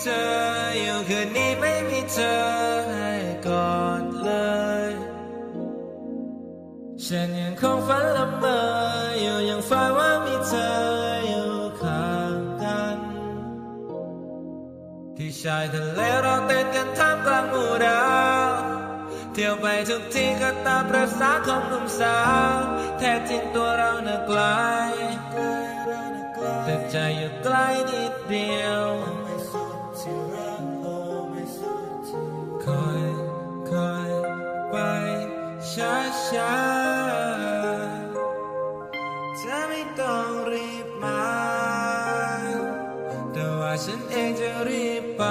เธอ อยู่คืนนี้ไม่มีเธอให้กอดเลย ฉันยังคงฝันละเมออยู่ยังฝันว่ามีเธออยู่ข้างกัน ที่ชายทะเลเราเต้นกันท่ามกลางหมู่ดาวเที่ยวไปทุกที่ก็ตามประสาของหนุ่มสาว แท้จริงตัวเราเน่ะไกลแต่ใจอยู่ใกล้นิดเดียว ช้าช้าๆเธอไม่ต้องรีบมา แต่ว่าฉันเองจะรีบไป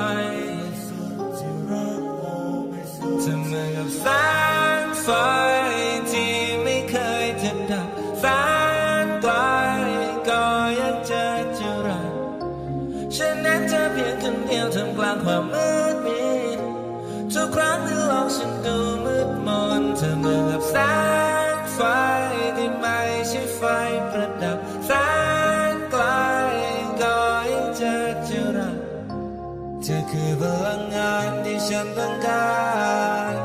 ฉันต้องการ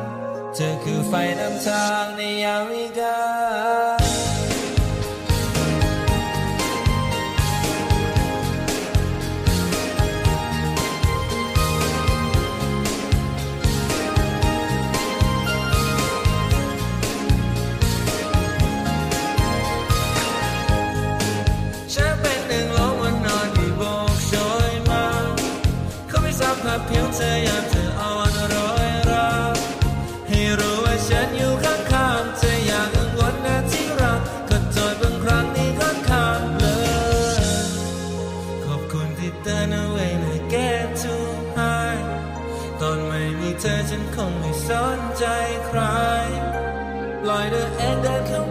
เธอคือไฟนำทางในยามวิกา ฉันอยู่ข้างๆเธออย่ากังวลนะที่รักก็โจทย์บางครั้งนี่ข้างข้างเลย ขอบคุณที่เตือนเอาไว้นะ get too high ตอนไม่มีเธอฉันคงไม่สนใจใคร ปล่อยเธอเองเดินเข้า